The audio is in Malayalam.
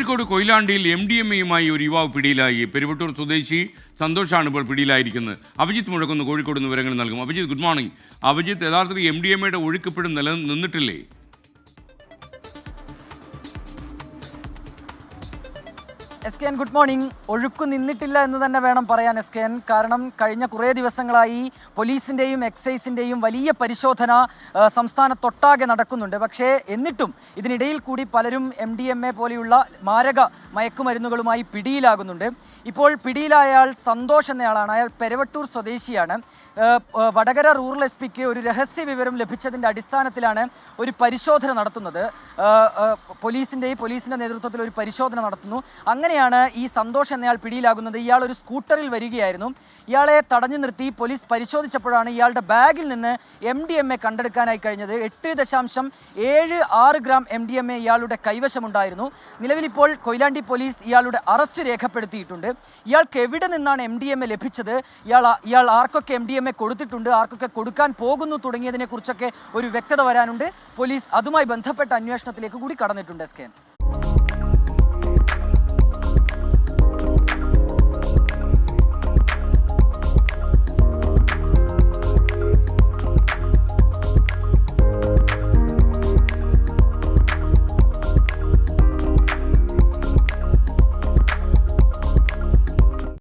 കോഴിക്കോട് കൊയിലാണ്ടിയിൽ എം ഡി എം എയുമായി ഒരു യുവാവ് പിടിയിലായി. പെരുവട്ടൂർ സ്വദേശി സന്തോഷാണ് ഇപ്പോൾ പിടിയിലായിരിക്കുന്നത്. അഭിജിത്ത് മുഴക്കുന്ന കോഴിക്കോട് വിവരങ്ങൾ നൽകും. അഭിജിത്ത് ഗുഡ് മോർണിംഗ് അഭിജിത്ത് യഥാർത്ഥത്തിൽ എം ഡി എം എയുടെ ഒഴുക്ക് നിലനിന്നിട്ടില്ലേ നില നിന്നിട്ടില്ലേ? S K N good morning ഒഴുക്കു നിന്നിട്ടില്ല എന്ന് തന്നെ വേണം പറയാൻ എസ് കെ എൻ കാരണം കഴിഞ്ഞ കുറേ ദിവസങ്ങളായി പോലീസിന്റെയും എക്സൈസിന്റെയും വലിയ പരിശോധന സംസ്ഥാനത്തൊട്ടാകെ നടക്കുന്നുണ്ട്. പക്ഷേ എന്നിട്ടും ഇതിനിടയിൽ കൂടി പലരും എം ഡി എം എ പോലെയുള്ള മാരക മയക്കുമരുന്നുകളുമായി പിടിയിലാകുന്നുണ്ട്. ഇപ്പോൾ പിടിയിലായ സന്തോഷ് എന്നയാളാണ്. അയാൾ പെരവട്ടൂർ സ്വദേശിയാണ്. വടകര റൂറൽ എസ് പിക്ക് ഒരു രഹസ്യ വിവരം ലഭിച്ചതിന്റെ അടിസ്ഥാനത്തിലാണ് ഒരു പരിശോധന നടത്തുന്നത്. പോലീസിന്റെ പോലീസിന്റെ നേതൃത്വത്തിൽ ഒരു പരിശോധന നടത്തുന്നു. അങ്ങനെയാണ് ഈ സന്തോഷ് എന്നയാൾ പിടിയിലാകുന്നത്? ഇയാൾ ഒരു സ്കൂട്ടറിൽ വരികയായിരുന്നു. ഇയാളെ തടഞ്ഞു നിർത്തി പോലീസ് പരിശോധിച്ചപ്പോഴാണ് ഇയാളുടെ ബാഗിൽ നിന്ന് എം ഡി എം എ കണ്ടെടുക്കാനായി കഴിഞ്ഞത്. എട്ട് ദശാംശം ഏഴ് ആറ് gram M D M A ഇയാളുടെ കൈവശമുണ്ടായിരുന്നു. നിലവിലിപ്പോൾ കൊയിലാണ്ടി പോലീസ് ഇയാളുടെ അറസ്റ്റ് രേഖപ്പെടുത്തിയിട്ടുണ്ട്. ഇയാൾക്ക് എവിടെ നിന്നാണ് എം ഡി എം എ ലഭിച്ചത്? ഇയാൾ ഇയാൾ ആർക്കൊക്കെ എം ഡി എം എ കൊടുത്തിട്ടുണ്ട്? ആർക്കൊക്കെ കൊടുക്കാൻ പോകുന്നു തുടങ്ങിയതിനെക്കുറിച്ചൊക്കെ ഒരു വ്യക്തത വരാനുണ്ട്. പോലീസ് അതുമായി ബന്ധപ്പെട്ട അന്വേഷണത്തിലേക്ക് കൂടി കടന്നിട്ടുണ്ട് എസ് കെ എൻ